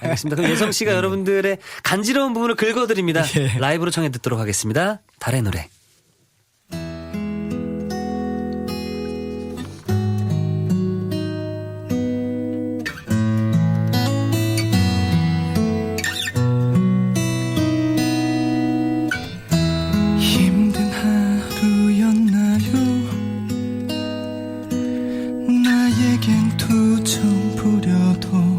알겠습니다. 그럼 예성 씨가 네. 여러분들의 간지러운 부분을 긁어드립니다. 예. 라이브로 청해 듣도록 하겠습니다. 달의 노래. 두정 부려도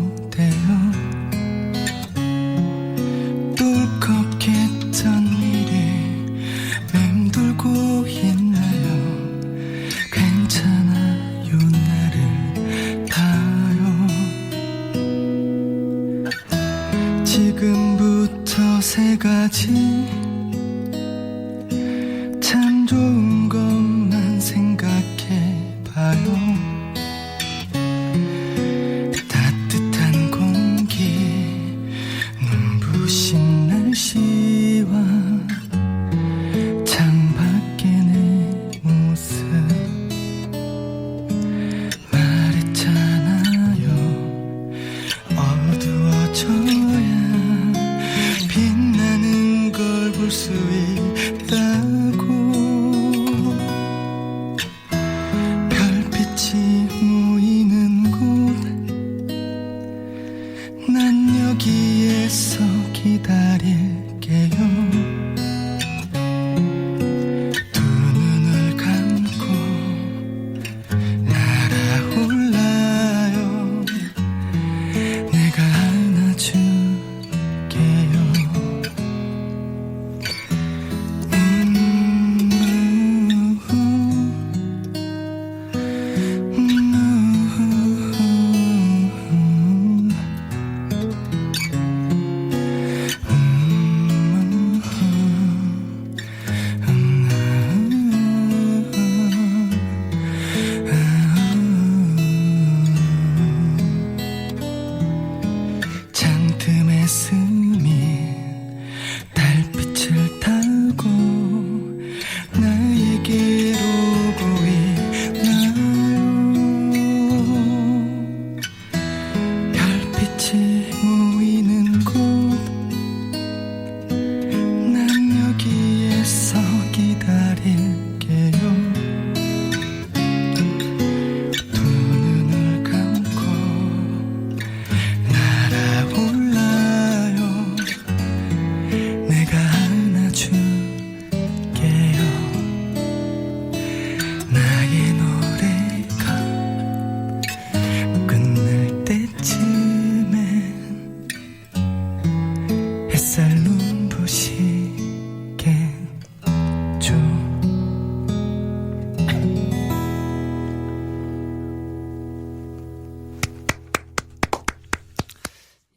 세 가지 참 좋은 여기에서 기다릴